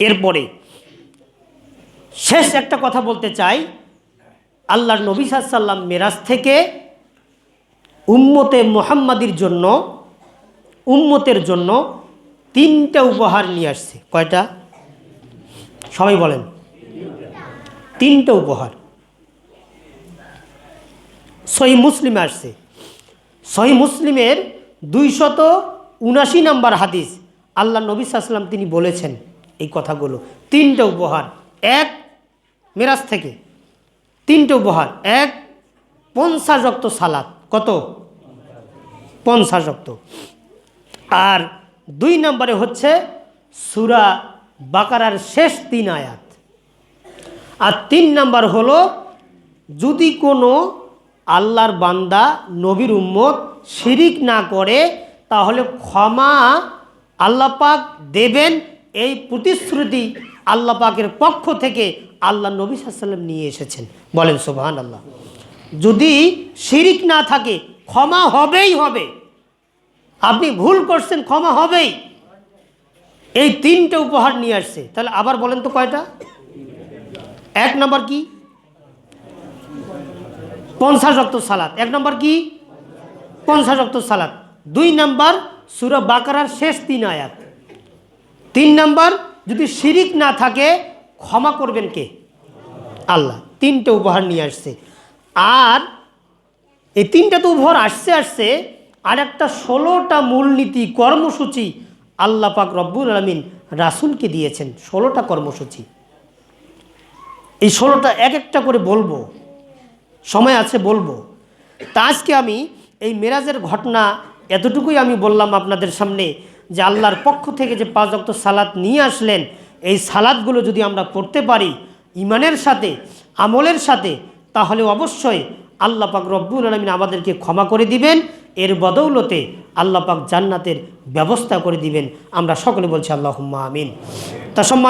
এরপরে শেষ একটা কথা বলতে চাই। আল্লাহর নবী সাল্লাম মেরাজ থেকে উম্মতে মোহাম্মদির জন্য, উম্মতের জন্য তিনটা উপহার নিয়ে আসছে। কয়টা? সবাই বলেন। তিনটা উপহার। সহি মুসলিমে আসছে। সহি মুসলিমের দুইশত উনাশি নম্বর হাদিস আল্লাহ নবী সাল্লাম তিনি বলেছেন। এই কথাগুলো। তিনটা উপহার। এক মেরাজ থেকে। তিনটে উপহার। এক পঞ্চাশ রক্ত সালাদ। কত? পঞ্চাশ রক্ত আর দুই নম্বরে হচ্ছে সুরা বাকারার শেষ তিন আয়াত। আর তিন নাম্বার হলো, যদি কোনো আল্লাহর বান্দা, নবীর উম্মত শিরিক না করে, তাহলে ক্ষমা আল্লাপাক দেবেন এই প্রতিশ্রুতি আল্লাহ পাকের পক্ষ থেকে আল্লাহ নবী সাল্লাম নিয়ে এসেছেন। বলেন সুবহান আল্লাহ যদি শিরিক না থাকে, ক্ষমা হবেই হবে। আপনি ভুল করছেন, ক্ষমা হবেই। এই তিনটে উপহার নিয়ে আসছে। তাহলে আবার বলেন তো কয়টা? এক নম্বর কি? পঞ্চাশ রক্ত সালাদ এক নম্বর কি? পঞ্চাশ রক্ত সালাদ দুই নম্বর সুরা বাকারার শেষ তিন আয়াত। তিন নম্বর, যদি শিরিক না থাকে, ক্ষমা করবেন কে? আল্লাহ। তিনটে উপহার নিয়ে আসছে। আর এই তিনটা তো উপহার আসছে আসছে, আর একটা ষোলোটা মূলনীতি, কর্মসূচি আল্লাহ পাক রব্বুল আলমিন রাসুলকে দিয়েছেন, ষোলোটা কর্মসূচি। এই ষোলোটা এক একটা করে বলব, সময় আছে বলব। তা আজকে আমি এই মেরাজের ঘটনা এতটুকুই আমি বললাম আপনাদের সামনে যে আল্লাহর পক্ষ থেকে যে পাঁচ অক্ত সালাত নিয়ে আসলেন, এই সালাদগুলো যদি আমরা পড়তে পারি ইমানের সাথে, আমলের সাথে, তাহলে অবশ্যই আল্লাহ পাক রব্বুল আলমিন আমাদেরকে ক্ষমা করে দিবেন। এর বদৌলতে আল্লাহ পাক জান্নাতের ব্যবস্থা করে দিবেন। আমরা সকলে বলছি আল্লাহ আমিন। তা সম্মান